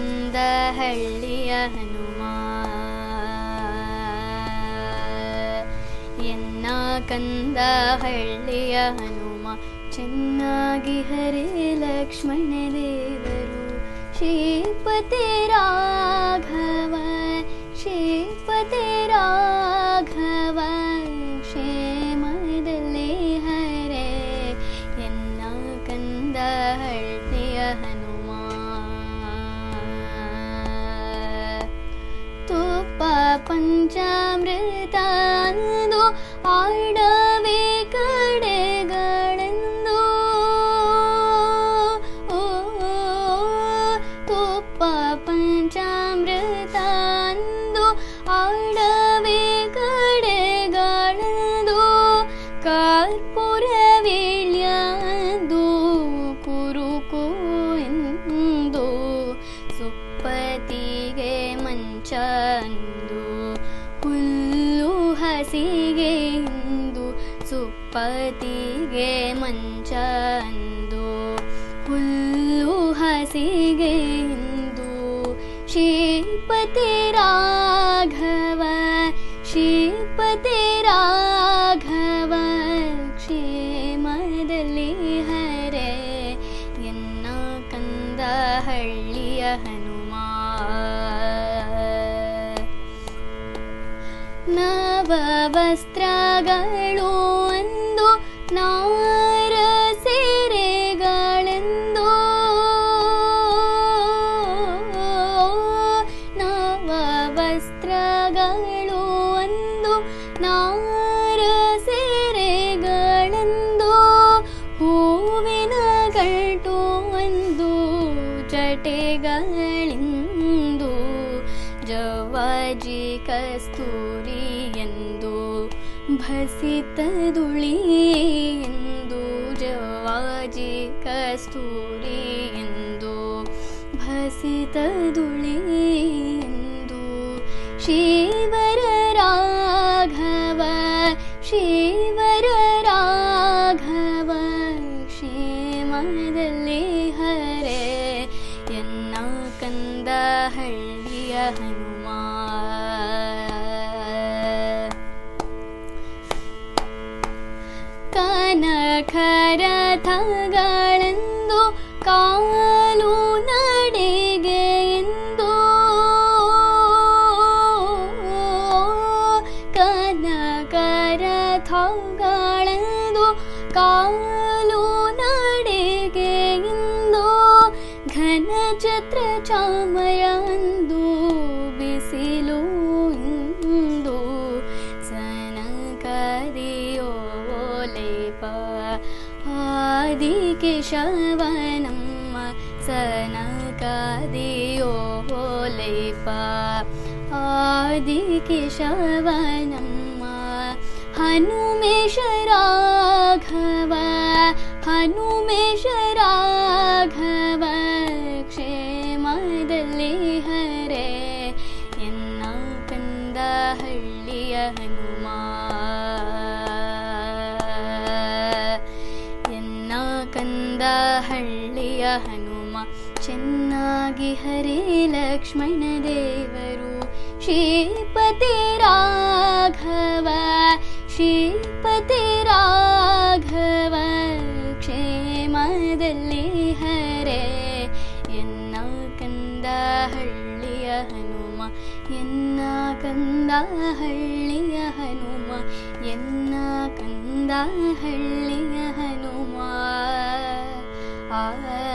ಕಂದಹಳ್ಳಿಯ ಹನುಮ. ಎನ್ನ ಕಂದಹಳ್ಳಿಯ ಹನುಮ. ಚೆನ್ನಾಗಿ ಹರಿ ಲಕ್ಷ್ಮಣ ದೇವರು. ಶ್ರೀಪತಿ ರಾಘವ ತುಪ್ಪ ಪಂಚಾಮೃತ ಅಂದು ಆಡವೆ ಕಡೆಗಳೆಂದು ಓ, ತುಪ್ಪ ಪಂಚಾಮೃತ ಅಂದು ಆಡವೆ ಕಡೆಗಳೆಂದು ಕರ್ಪೂರ ವೀಳ್ಯಂದು ಕುರುಕು ಎಂದು ಸುಪ್ಪತಿಗೆ ಮಂಚಂದು ಕುಲ್ಲು ಹಸಿಗೆ ಇಂದು ಸುಪ್ಪತಿಗೆ ಮಂಚ ಅಂದು ಹಸಿಗೆ ಇಂದು ಶ್ರೀಪತಿ ರಾಘವ ಶ್ರೀಪತಿ ರಾಘವ, ಕ್ಷೇಮದಲ್ಲಿ ಹರೆ, ಎನ್ನ ಕಂದ ಹಳ್ಳಿಯ ಹನುಮಾ ವಸ್ತ್ರಗಳು ಅಂದು ನಾರ ಸೀರೆಗಳೆಂದು ನವ ವಸ್ತ್ರಗಳು ಅಂದು ನಾರ ಸೀರೆಗಳೆಂದು ಹೂವಿನ ಗಂಟು ಒಂದು ಜಟೆಗಳಿಂದು ಜವಾಜಿ ಕಸ್ತೂರಿ ಎಂದು भसित धुळी जवाजि कस्तूरि भसित धुळी श्रीवर राघव श्रीवर राघव शीमी ಕನಕರಥಗಳೆಂದು ಕಾಲು ನಡಿಗೆ ಎಂದು ಕನಕರಥಗಳೆಂದು ಕಾಲು ನಡಿಗೆ ಎಂದು ಘನ ಛತ್ರ ಚಾಮರಂದು केशवनम् सनकादो हो लेपा। आदिशवनम्मा हनुमेष राघवा। हनुमेष राघवा क्षेमली हरे। हनु ಕಂದಹಳ್ಳಿಯ ಹನುಮ ಎನ್ನ ಕಂದಹಳ್ಳಿಯ ಹನುಮ ಚೆನ್ನಾಗಿ ಹರೇ ಲಕ್ಷ್ಮಣ ದೇವರು ಶ್ರೀಪತಿ ರಾಘವ ಶ್ರೀಪತಿ ರಾಘವ ಕ್ಷೇಮದಲ್ಲಿ ಹರೇ ಎನ್ನ ಕಂದಹಳ್ಳಿಯ ಹನುಮ ಎನ್ನ ಕಂದಹಳ್ಳಿಯ ಹನುಮ ಎನ್ನ ಕಂದಹಳ್ಳಿಯ ಹನುಮ I